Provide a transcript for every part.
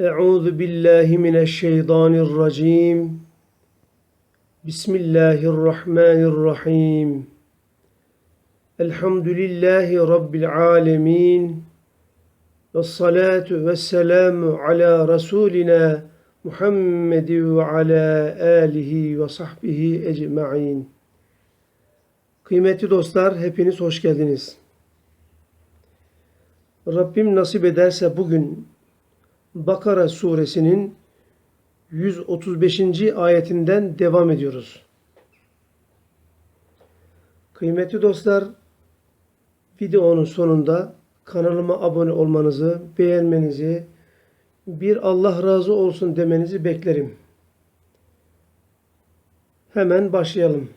Euzu billahi mineşşeytanirracim. Bismillahirrahmanirrahim. Elhamdülillahi rabbil alamin. Ve salatu ve selamu ala rasulina Muhammed ve ala alihi ve sahbihi ecmaîn. Kıymetli dostlar, hepiniz hoş geldiniz. Rabbim nasip ederse bugün Bakara suresinin 135. ayetinden devam ediyoruz. Kıymetli dostlar, videonun sonunda kanalıma abone olmanızı, beğenmenizi, bir Allah razı olsun demenizi beklerim. Hemen başlayalım.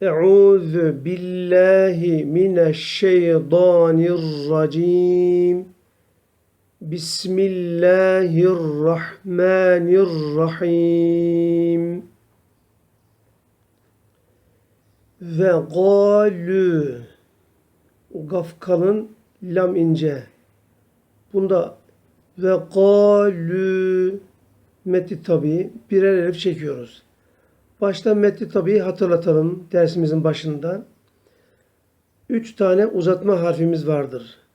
Euzu billahi mineşşeytanirracim. Bismillahirrahmanirrahim. Ve galü gaf kalın lam ince. Bunda ve galü metni tabi birer elif çekiyoruz. Başta metni tabi hatırlatalım dersimizin başında. Üç tane uzatma harfimiz vardır.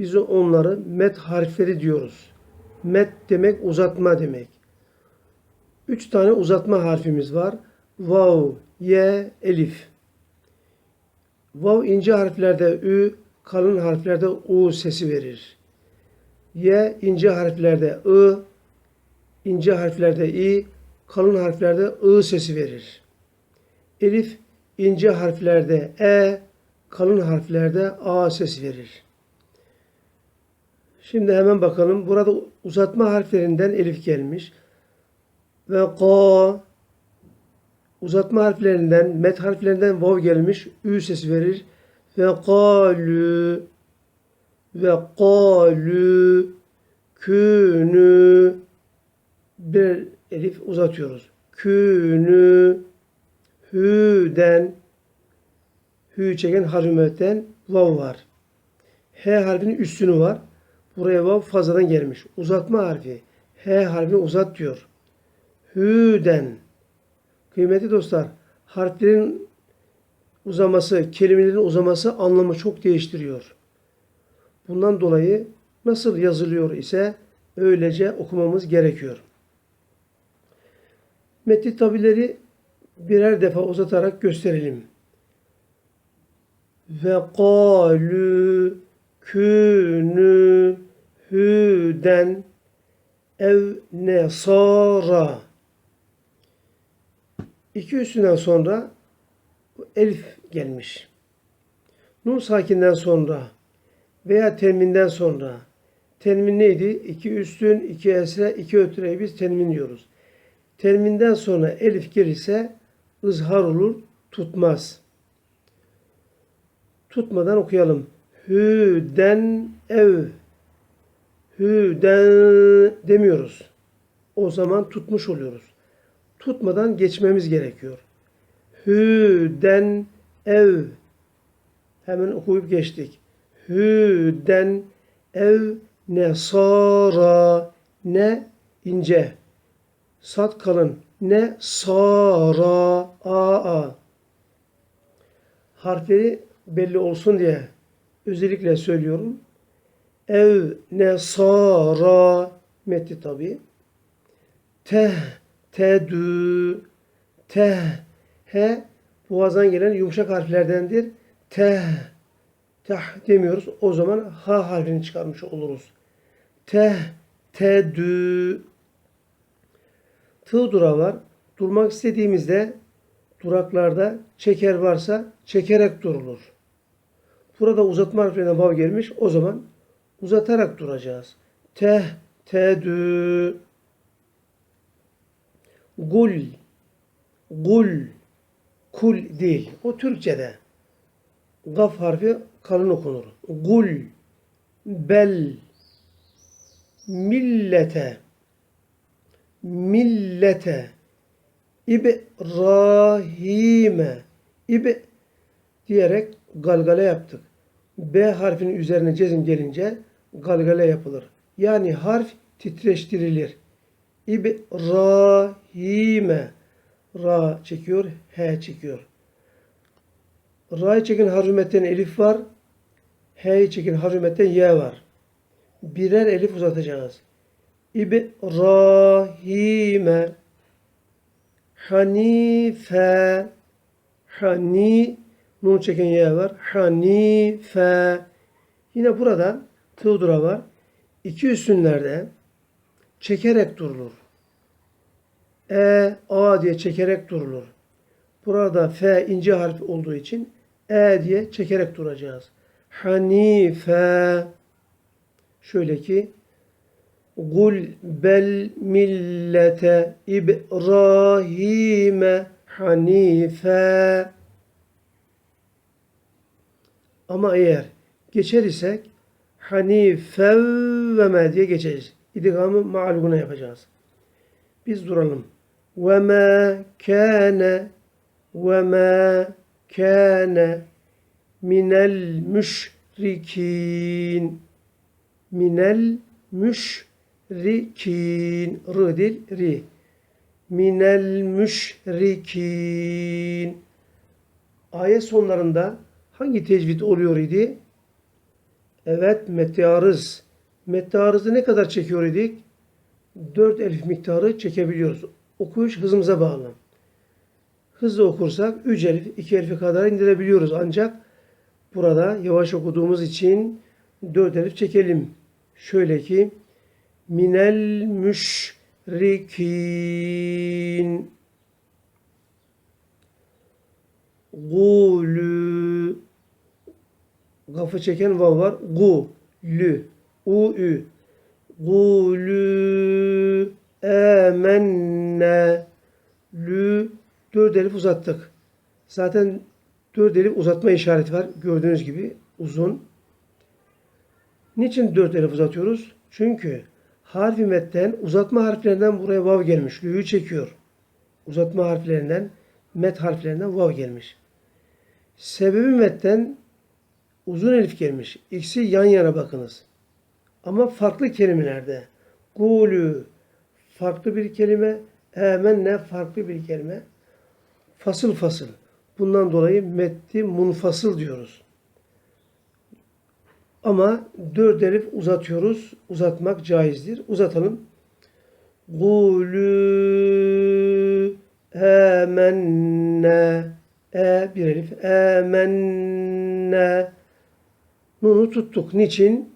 Biz onları met harfleri diyoruz. Met demek uzatma demek. Üç tane uzatma harfimiz var. Vav, ye, elif. Vav ince harflerde ü, kalın harflerde u sesi verir. Ye ince harflerde ı, ince harflerde i, kalın harflerde ı sesi verir. Elif ince harflerde e, kalın harflerde a sesi verir. Şimdi hemen bakalım. Burada uzatma harflerinden elif gelmiş. Ve ka uzatma harflerinden, met harflerinden vav gelmiş. Ü sesi verir. Ve kalü ve kalü künü bir elif uzatıyoruz. Künü hüden hü çeken harfimetten vav var. H harfinin üstünü var. Buraya vav fazladan gelmiş. Uzatma harfi. H harfini uzat diyor. Hüden. Kıymetli dostlar, harflerin uzaması, kelimelerin uzaması anlamı çok değiştiriyor. Bundan dolayı nasıl yazılıyor ise öylece okumamız gerekiyor. Metni tabileri birer defa uzatarak gösterelim. Ve kalü künü hüden ev nesara İki üstünden sonra elif gelmiş. Nun sakinden sonra veya tenminden sonra tenmin neydi? İki üstün, iki esre, iki ötüreyi biz tenmin diyoruz. Tenminden sonra elif gelirse ızhar olur, tutmaz. Tutmadan okuyalım. Hüden ev. Hüden demiyoruz. O zaman tutmuş oluyoruz. Tutmadan geçmemiz gerekiyor. Hüden ev. Hemen okuyup geçtik. Hüden ev nesara ne ince. Sat kalın. Ne sara a. Harfleri belli olsun diye özellikle söylüyorum. Ev ne sara metni tabi. Teh tedü teh he boğazdan gelen yumuşak harflerdendir. Teh teh demiyoruz. O zaman ha harfini çıkarmış oluruz. Teh tedü Tığ durağı var. Durmak istediğimizde duraklarda çeker varsa çekerek durulur. Burada uzatma harflerine vav gelmiş. O zaman uzatarak duracağız. Teh, tedü, gul, gul, kul değil. O Türkçe'de. Gaf harfi kalın okunur. Gul, bel, millete, millete İbrahim'e İb diyerek galgale yaptık. B harfinin üzerine cezim gelince galgale yapılır. Yani harf titreştirilir. İbrahime. Ra çekiyor, H çekiyor. Ra'yı çeken harfimetten elif var. H'yi çeken harfimetten Y var. Birer elif uzatacağız. İbrahime. Hanife. Hani. Nun çeken Y var. Hanife. Yine burada tığdura var. İki üstünlerde çekerek durulur. E, A diye çekerek durulur. Burada F ince harf olduğu için E diye çekerek duracağız. Hanife. Şöyle ki Kul bel millete İbrahime hanife. Ama eğer geçer isek hanifevveme diye geçeriz. İdgamı ma'luguna yapacağız. Biz duralım. Ve ma kâne ve ma kâne minel müşrikin minel müşrikin rı dil ri minel müşrikin ayet sonlarında hangi tecvid oluyor idi? Evet metearız. Metearızı ne kadar çekiyor idik? 4 elif miktarı çekebiliyoruz. Okuyuş hızımıza bağlı. Hızlı okursak 3 elif, 2 elife kadar indirebiliyoruz. Ancak burada yavaş okuduğumuz için 4 elif çekelim. Şöyle ki minel müşrikin gulü Gafı çeken vav var. Gu, lü, u, ü. Gulü emenne lü dört elif uzattık. Zaten dört elif uzatma işareti var. Gördüğünüz gibi uzun. Niçin dört elif uzatıyoruz? Çünkü harfi metten uzatma harflerinden buraya vav gelmiş. Lü'yü çekiyor. Uzatma harflerinden met harflerinden vav gelmiş. Sebebi metten uzun elif gelmiş. İkisi yan yana bakınız. Ama farklı kelimelerde. Gulü farklı bir kelime, emenne farklı bir kelime. Fasıl fasıl. Bundan dolayı metti munfasıl diyoruz. Ama dört elif uzatıyoruz. Uzatmak caizdir. Uzatalım. Gulü emenne e bir elif emenne Nunu tuttuk. Niçin?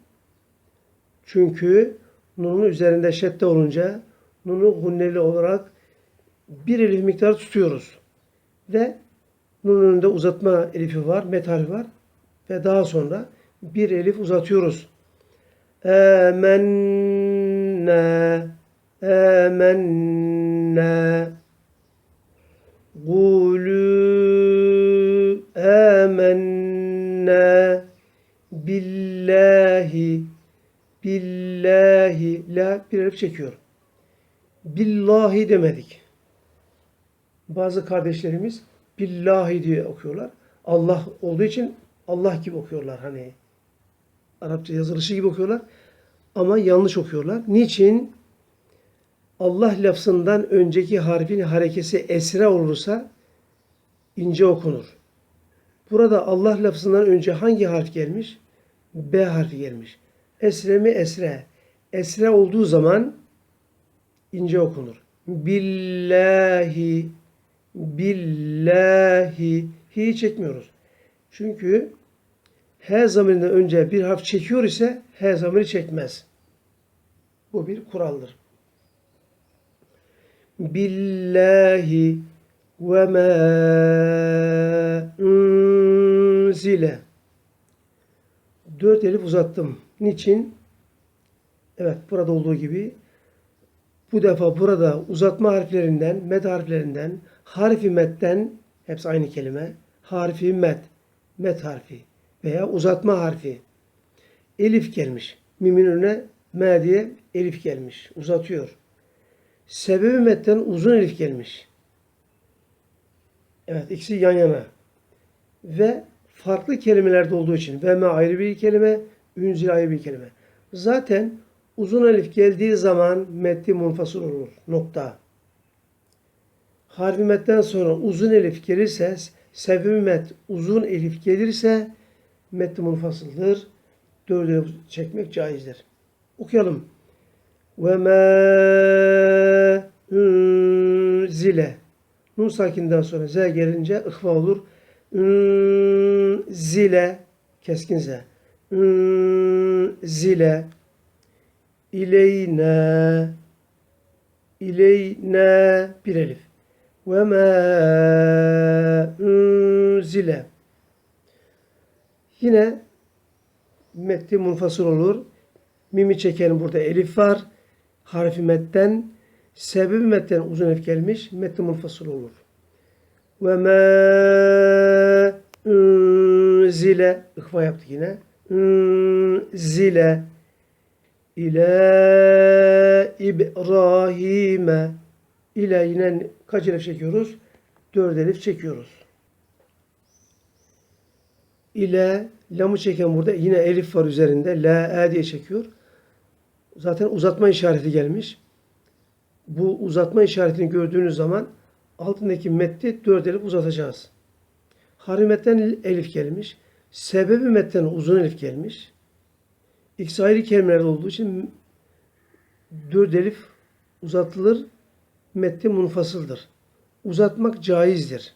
Çünkü nunun üzerinde şedde olunca nunu gunneli olarak bir elif miktarı tutuyoruz. Ve nunun önünde uzatma elifi var, met harfi var. Ve daha sonra bir elif uzatıyoruz. Emenne emenne Gulü billahi billahi la bir elif çekiyor. Billahi demedik. Bazı kardeşlerimiz billahi diye okuyorlar. Allah olduğu için Allah gibi okuyorlar hani. Arapça yazılışı gibi okuyorlar. Ama yanlış okuyorlar. Niçin? Allah lafzından önceki harfin harekesi esra olursa ince okunur. Burada Allah lafzından önce hangi harf gelmiş? B harfi gelmiş. Esre mi esre? Esre olduğu zaman ince okunur. Billahi billahi hi çekmiyoruz. Çünkü H zamirinden önce bir harf çekiyor ise H zamiri çekmez. Bu bir kuraldır. Billahi ve ma unzile Dört elif uzattım. Niçin? Evet burada olduğu gibi bu defa burada uzatma harflerinden, met harflerinden, harfi metten hepsi aynı kelime. Harfi met, met harfi veya uzatma harfi. Elif gelmiş. Mimin önüne me diye elif gelmiş. Uzatıyor. Sebebi metten uzun elif gelmiş. Evet ikisi yan yana. Ve farklı kelimelerde olduğu için ve me ayrı bir kelime, ünzil ayrı bir kelime. Zaten uzun elif geldiği zaman metni munfasıl olur. Nokta. Harfi metten sonra uzun elif gelirse, sebebi met uzun elif gelirse metni munfasıldır. Elif çekmek caizdir. Okuyalım. Ve ma zile. Nun sakinden sonra z gelince ıhva olur. Zile keskin z. Zile ileyne ileyne bir elif. Ve ma zile. Yine metni munfasıl olur. Mimi çeken burada elif var. Harfi metten sebebi metten uzun elif gelmiş. Metni munfasıl olur. Ve ma zile ıhva yaptık yine. Zile ile İbrahim'e ile yine kaç elif çekiyoruz? Dört elif çekiyoruz. İle lamı çeken burada yine elif var üzerinde. La e diye çekiyor. Zaten uzatma işareti gelmiş. Bu uzatma işaretini gördüğünüz zaman altındaki metni dört elif uzatacağız. Harimetten elif gelmiş. Sebebi metten uzun elif gelmiş. İkisi ayrı kelimeler olduğu için dört elif uzatılır. Metni munfasıldır. Uzatmak caizdir.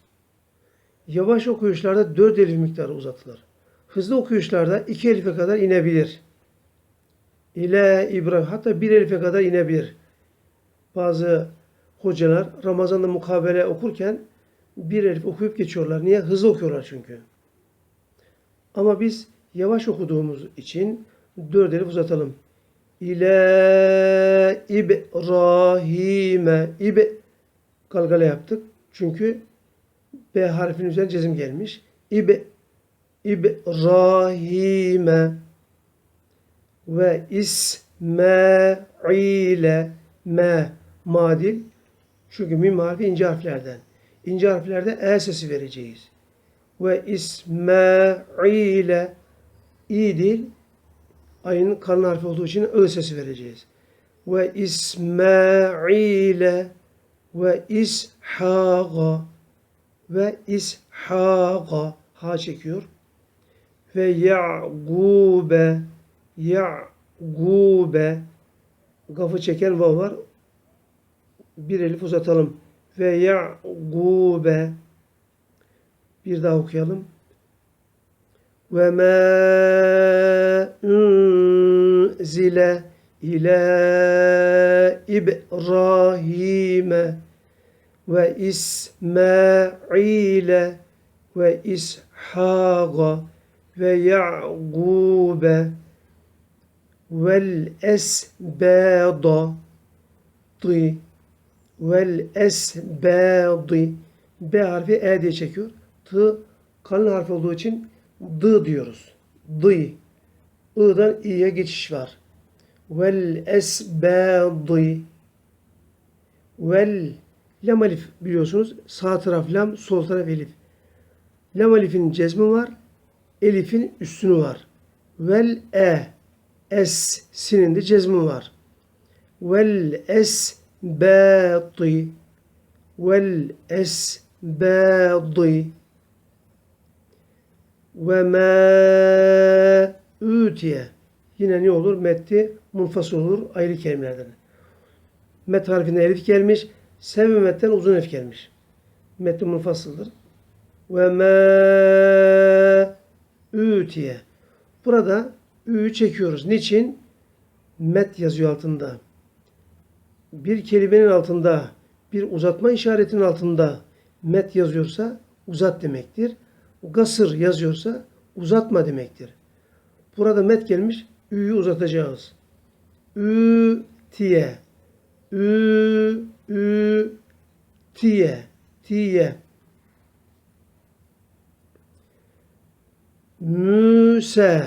Yavaş okuyuşlarda dört elif miktarı uzatılır. Hızlı okuyuşlarda iki elife kadar inebilir. İle İbrahim hatta bir elife kadar inebilir. Bazı hocalar Ramazan'da mukabele okurken bir elif okuyup geçiyorlar. Niye? Hızlı okuyorlar çünkü. Ama biz yavaş okuduğumuz için dört elif uzatalım. İle İbrahim'e İb galgala yaptık. Çünkü B harfinin üzerine cezim gelmiş. İb İbrahim'e ve İsmail'e me madil çünkü mim harfi ince harflerden. İnce harflerde e sesi vereceğiz. Ve İsmail'e i dil ayın kalın harfi olduğu için ı sesi vereceğiz. Ve İsmail'e ve İshaqa ve İshaqa ha çekiyor. Ve Ya'gube Ya'gube gafı çeken vav var. Bir elif uzatalım. Ve Ya'gube bir daha okuyalım. Ve ma unzile ila İbrahim'e ve İsmail'e ve İshak'a ve Ya'gub'e vel esbâda vel esbâdı B harfi E diye çekiyor. T kalın harfi olduğu için D diyoruz. Dı. I'dan i'ye geçiş var. Vel esbâdı vel lam alif biliyorsunuz. Sağ taraf lam, sol taraf elif. Lam alifin cezmi var. Elifin üstünü var. Vel e es sinin de cezmi var. Vel es es bâdi ve ütiye yine ne olur? Metti munfasıl olur. Ayrı kelimelerden. Met harfinde elif gelmiş. Sebebi metten uzun elif gelmiş. Metti munfasıldır. Ve mâ ütiye Burada ü çekiyoruz. Niçin? Met yazıyor altında. Bir kelimenin altında, bir uzatma işaretinin altında met yazıyorsa uzat demektir. Gasır yazıyorsa uzatma demektir. Burada met gelmiş, ü'yü uzatacağız. Ü tiye. Ü ü tiye. Tiye. Müse.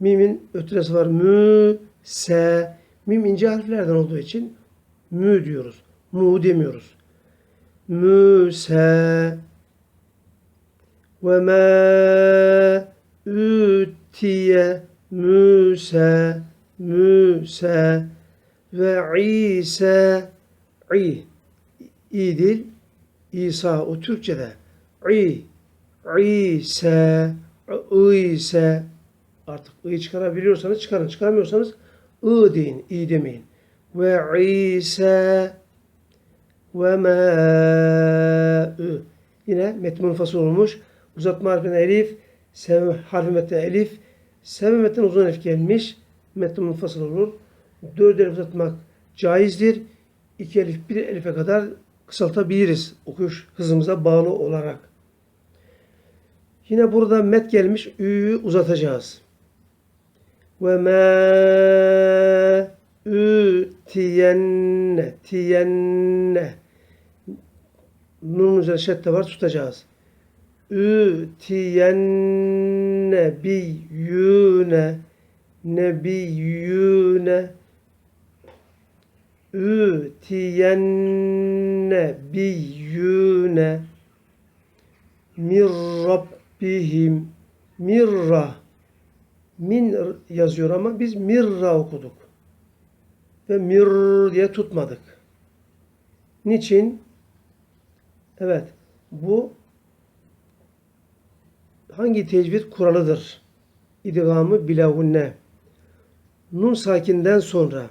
Mimin ötüresi var. Mü, se. Mim ince harflerden olduğu için mü diyoruz. Mu demiyoruz. Müse. Ve ma ütiye Müse. Musa ve İsa İ İ'dir. İsa o Türkçe'de. İ İsa İsa artık İ çıkarabiliyorsanız çıkarın. Çıkaramıyorsanız I deyin. İ demeyin. Ve İsa ve mâ'ü. Yine metni munfasıl olmuş. Uzatma harfine elif, sev harfi metne elif, sevme metne uzun elif gelmiş. Metni munfasıl olur. Dört elif uzatmak caizdir. İki elif, bir elife kadar kısaltabiliriz okuyuş hızımıza bağlı olarak. Yine burada met gelmiş. Ü'yü uzatacağız. Ve ma ütiyenne tiyenne Nun üzerine şedde var tutacağız. Ütiyenne biyyüne nebiyyüne ütiyenne biyyüne mir rabbihim mirra min yazıyor ama biz mirra okuduk. Ve mir diye tutmadık. Niçin? Evet. Bu hangi tecvid kuralıdır? İdgamı bilahunne. Nun sakinden sonra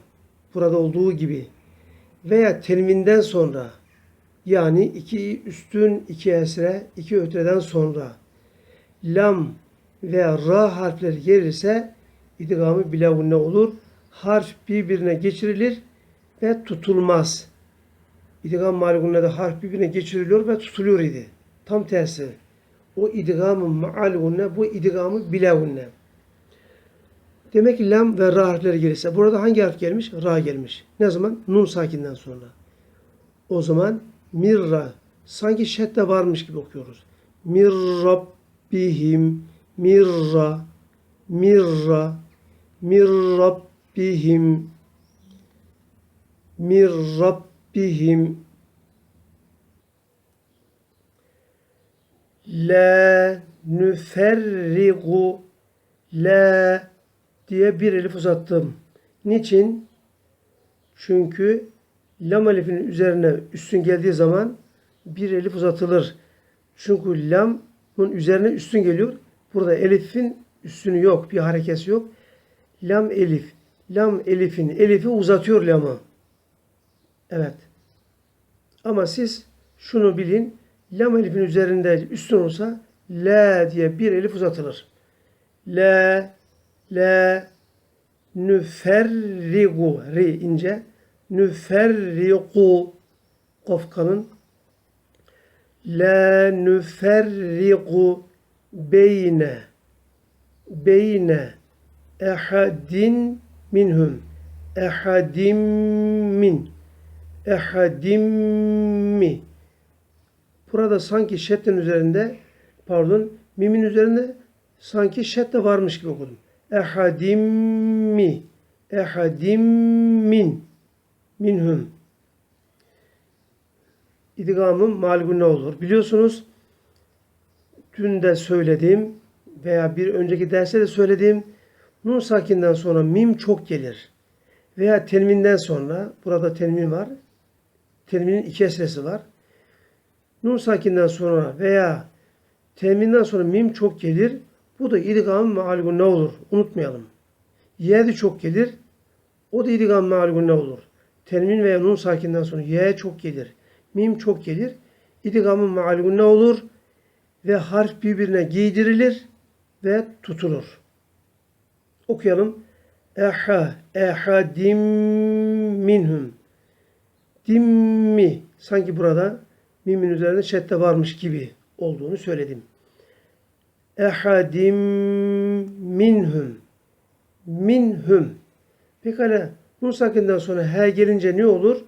burada olduğu gibi veya tenvinden sonra yani iki üstün iki esre iki ötreden sonra lam veya ra harfleri gelirse idgamı bilahunne olur. Harf birbirine geçirilir ve tutulmaz. İdgam maligunne de harf birbirine geçiriliyor ve tutuluyor idi. Tam tersi. O idgamı ma'algunne bu idgamı bilagunne. Demek ki lam ve ra harfleri gelirse burada hangi harf gelmiş? Ra gelmiş. Ne zaman? Nun sakinden sonra. O zaman mirra sanki şedde varmış gibi okuyoruz. Mir rabbihim mirra mirra mir rabbihim la nüferrigu la diye bir elif uzattım. Niçin? Çünkü lam elifinin üzerine üstün geldiği zaman bir elif uzatılır. Çünkü lamın üzerine üstün geliyor. Burada elifin üstünü yok, bir harekesi yok. Lam elif. Lam elifin elifi uzatıyor lamı. Evet. Ama siz şunu bilin. Lam elifin üzerinde üstün olsa la diye bir elif uzatılır. La la nüferrigu ri ince nüferrigu kofkanın la nüferrigu beyne beyne ehadin minhum. Ehadim min ehadim mi. Burada sanki şedden üzerinde pardon mimin üzerinde sanki şedde varmış gibi okudum. Ehadim mi ehadim min minhum. İdgamın malgun ne olur? Biliyorsunuz dün de söyledim veya bir önceki derste de söyledim. Nun sakinden sonra mim çok gelir. Veya tenvinden sonra burada tenvin var. Tenvinin iki esresi var. Nun sakinden sonra veya tenvinden sonra mim çok gelir. Bu da idgam malgun ne olur? Unutmayalım. Ye de çok gelir. O da idgam malgun ne olur? Tenvin veya nun sakinden sonra ye çok gelir. Mim çok gelir. İdgamın malgun ne olur? Ve harf birbirine giydirilir ve tutulur. Okuyalım. Eha, ehadim minhum. Dimmi. Sanki burada mimin üzerinde şedde varmış gibi olduğunu söyledim. Ehadim minhum. Minhum. Pekala nun sakinden sonra he gelince ne olur?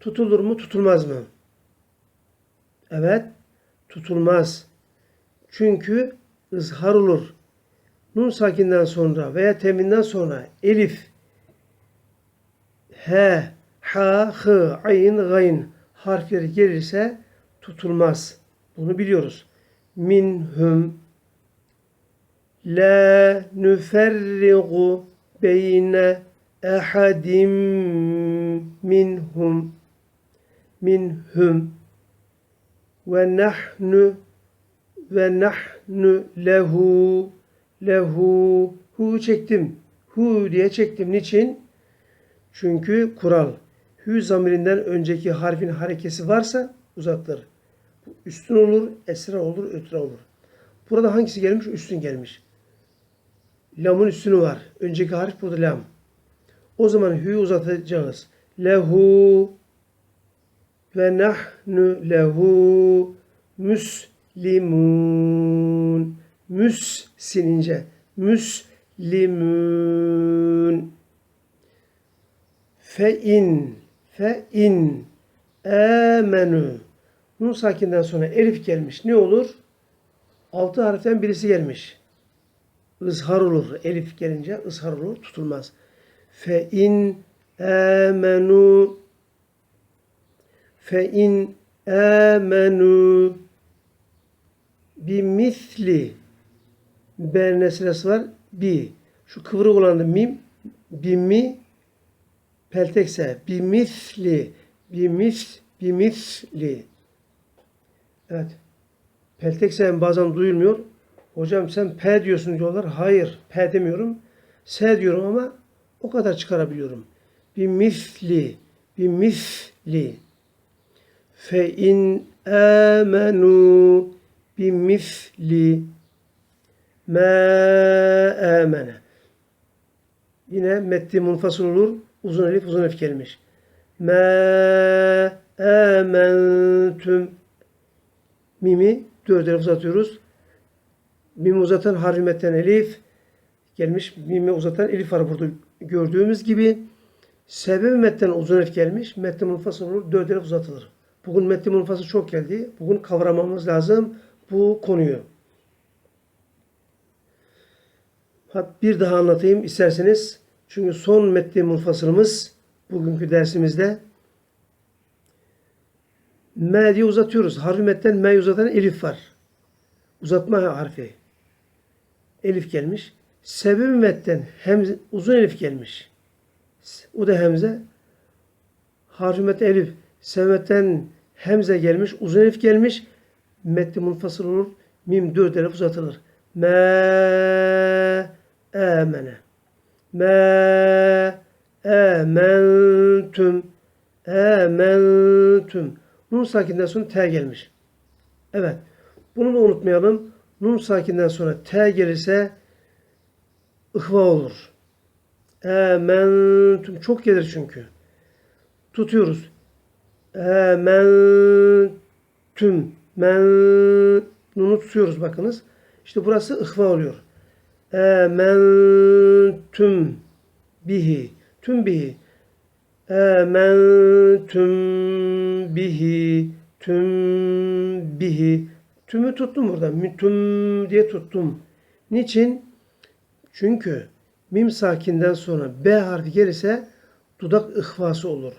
Tutulur mu tutulmaz mı? Evet tutulmaz. Çünkü ızhar olur. Nun sakinden sonra veya teminden sonra elif, he, ha, hı, ayn, gayn harfleri gelirse tutulmaz. Bunu biliyoruz. Minhum la nüferrigu beyne ehadim minhum minhum ve nahnu ve nahnu lehu lehu hu çektim. Hu diye çektim. Niçin? Çünkü kural. Hü zamirinden önceki harfin harekesi varsa uzattır. Bu üstün olur, esra olur, ötre olur. Burada hangisi gelmiş? Üstün gelmiş. Lamın üstünü var. Önceki harf burada lam. O zaman hü'yü uzatacağız. Lehu ve nahnu lehu müslimun. Müs sinince. Müslimun. Fe in. Fe in. Amenu. Nun sakinden sonra elif gelmiş. Ne olur? Altı harften birisi gelmiş. Izhar olur. Elif gelince ızhar olur. Tutulmaz. Fe in amenu fe in amenu bimisli B nesilesi var. Bi. Şu kıvrık olan mim. Bimi peltekse. Bimisli. Bimis. Bimisli. Evet. Peltekse bazen duyulmuyor. Hocam sen P diyorsun diyorlar. Hayır. P demiyorum. S diyorum ama o kadar çıkarabiliyorum. Bimisli. Bimisli. Fe in amenu bimisli ma amene. Yine metni munfasıl olur. Uzun elif uzun elif gelmiş. Ma amentum mimi dört elif uzatıyoruz. Mimi uzatan harfi metten elif gelmiş. Mimi uzatan elif var burada gördüğümüz gibi. Sebebi metten uzun elif gelmiş. Metni munfasıl olur. Dört elif uzatılır. Bugün metni munfasıl çok geldi. Bugün kavramamız lazım bu konuyu. Bir daha anlatayım isterseniz. Çünkü son metni munfasılımız bugünkü dersimizde M diye uzatıyoruz. Harfi metten M uzatan elif var. Uzatma harfi. Elif gelmiş. Sebebi metten hemze, uzun elif gelmiş. O da hemze. Harfi metten elif. Sebebetten hemze gelmiş. Uzun elif gelmiş. Metni munfasıl olur. Mim dört elif uzatılır. Me amene. Me amentum. Amentum. Nun sakinden sonra T gelmiş. Evet. Bunu da unutmayalım. Nun sakinden sonra T gelirse ıhva olur. Amentum. Çok gelir çünkü. Tutuyoruz. Amentum. Men nunu tutuyoruz bakınız. İşte burası ıhva oluyor. Amentum bihi. Tüm bihi. Amentum bihi. Tüm bihi. Tümü tuttum burada. Tüm diye tuttum. Niçin? Çünkü mim sakinden sonra B harfi gelirse dudak ıhvası olur.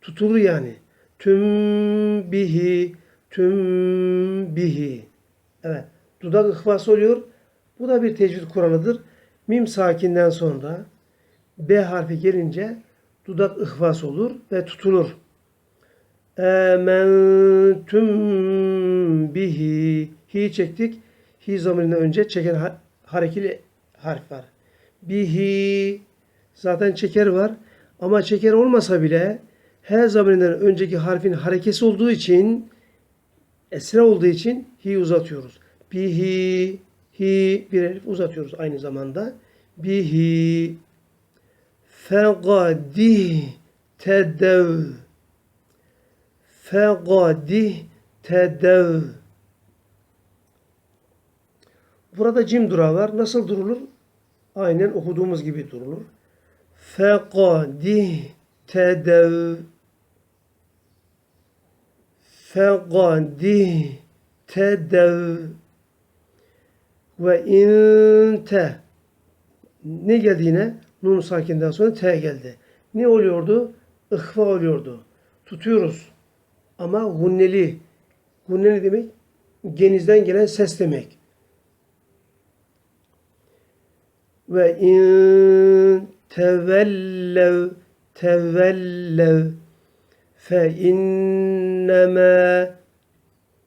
Tutulur yani. Tüm bihi. Tüm bihi. Evet. Dudak ıhvası oluyor. Bu da bir tecvid kuralıdır. Mim sakinden sonra B harfi gelince dudak ıhvası olur ve tutulur. Ementüm bihi. Hi çektik. Hi zamirinden önce çeken ha- harekeli harf var. Bihi. Zaten çeker var. Ama çeker olmasa bile H zamirinden önceki harfin harekesi olduğu için esra olduğu için hi uzatıyoruz. Bihi. Hi bir elif uzatıyoruz aynı zamanda. Bihi. Fegadih tedev. Fegadih tedev. Burada cim durağı var. Nasıl durulur? Aynen okuduğumuz gibi durulur. Fegadih tedev. Fegadih tedev. Ve inte. Ne geldi yine? Nun sakinden sonra T geldi. Ne oluyordu? Ihva oluyordu. Tutuyoruz. Ama hunneli. Hunneli demek genizden gelen ses demek. Ve in tevellev tevellev fe inneme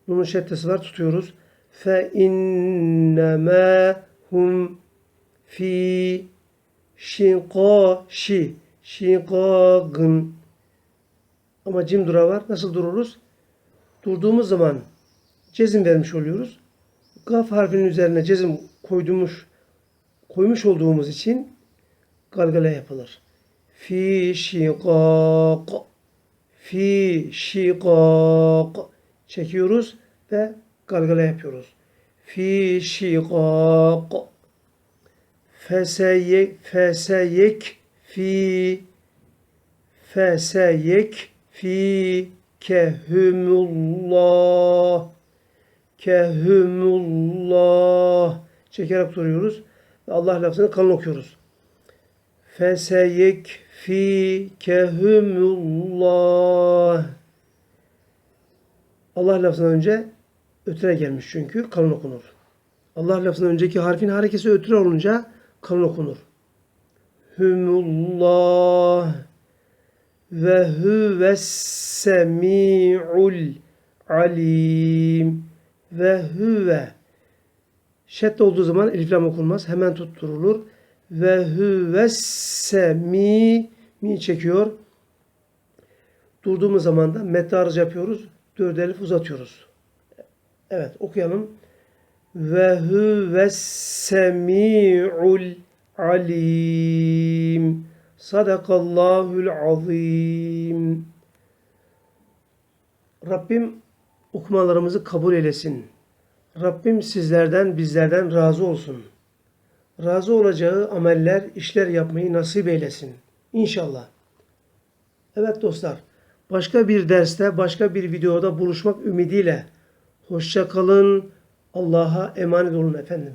bunun şeddesi var tutuyoruz. Fe inneme hum fi şinqa şi şinkagın ama cim durağı var. Nasıl dururuz? Durduğumuz zaman cezim vermiş oluyoruz. Gaf harfinin üzerine cezim koyduğumuz koymuş olduğumuz için galgala yapılır. Fi şikak fi şikak çekiyoruz ve galgala yapıyoruz. Fi şikak feseyek feseyek fi feseyek fi kehumullah kehumullah çekerek duruyoruz. Allah lafzını kalın okuyoruz. Feseyek fi kehumullah Allah lafzından önce ötüre gelmiş çünkü kalın okunur. Allah lafzından önceki harfin harekesi ötüre olunca kalın okunur. Humullah ve huves alim ve huve şedde olduğu zaman elif lam okunmaz. Hemen tutturulur. Ve huves semi mi çekiyor. Durduğumuz zaman da metni arız yapıyoruz. Dört elif uzatıyoruz. Evet okuyalım. Ve semi'ul alim. Sadakallahul azim. Rabbim okumalarımızı kabul eylesin. Rabbim sizlerden, bizlerden razı olsun. Razı olacağı ameller, işler yapmayı nasip eylesin. İnşallah. Evet dostlar, başka bir derste, başka bir videoda buluşmak ümidiyle hoşça kalın. Allah'a emanet olun efendim.